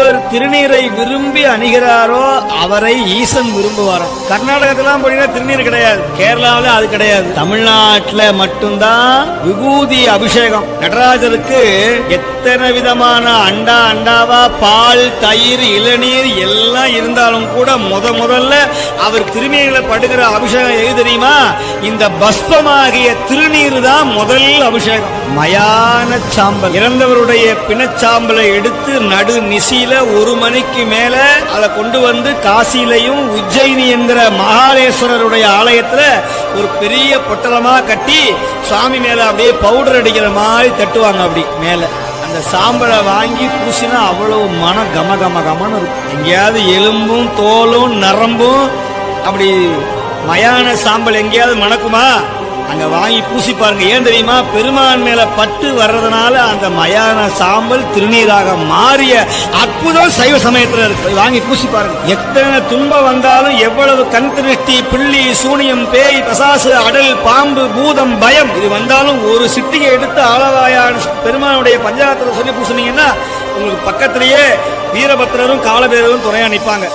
எப்பொருத்தர் திருநீரை விரும்பி அணிகிறாரோ அவரை ஈசன் விரும்புவாராம் கர்நாடகத்திலாம் போனீங்கன்னா திருநீர் கிடையாது. கேரளாவில அது கிடையாது. தமிழ்நாட்டுல மட்டும்தான் விபூதி அபிஷேகம். நடராஜருக்கு எத்தனை விதமான அண்டா அண்டாவா பால் தயிர் இளநீர் எல்லாம் இருந்தாலும் கூட முத முதல்ல அவர் திருநீர்களை படுகிற அபிஷேகம் எது தெரியுமா? இந்த பஸ்பமாகிய திருநீர் தான் முதல் அபிஷேகம். மயான சாம்பல். இறந்தவருடைய பிணச்சாம்பலை எடுத்து நடு நிசியில ஒரு மணிக்கு மேல அதை கொண்டு வந்து காசிலையும் உஜ்ஜயினி என்கிற மகாலேஸ்வரருடைய ஆலயத்துல ஒரு பெரிய பொட்டலமா கட்டி சுவாமி மேல அப்படியே பவுடர் அடிக்கிற மாதிரி தட்டுவாங்க அப்படி மேல. அந்த சாம்பலை வாங்கி பூசினா அவ்வளவு மன கம கம கமன்னு இருக்கும். எங்கேயாவது எலும்பும் தோலும் நரம்பும் அப்படி மயான சாம்பல் எங்கேயாவது மணக்குமா? அங்க வாங்கி பூசி பாருங்க. ஏன் தெரியுமா? பெருமான் மேல பட்டு வர்றதுனால அந்த மயான சாம்பல் திருநீராக மாறிய அற்புதம் சைவ சமயத்துல இருக்கு. வாங்கி பூசி பாருங்க. எத்தனை துன்பம் வந்தாலும் எவ்வளவு கண் திருஷ்டி பிள்ளி சூனியம் பேய் பசாசு அடல் பாம்பு பூதம் பயம். இது வந்தாலும் ஒரு சிட்டிகை எடுத்து ஆளவாயான பெருமானுடைய பஞ்சாயத்தில் சொல்லி பூசுனீங்கன்னா உங்களுக்கு பக்கத்திலேயே வீரபத்திரரும் காலபேரரும் துணையா நிற்பாங்க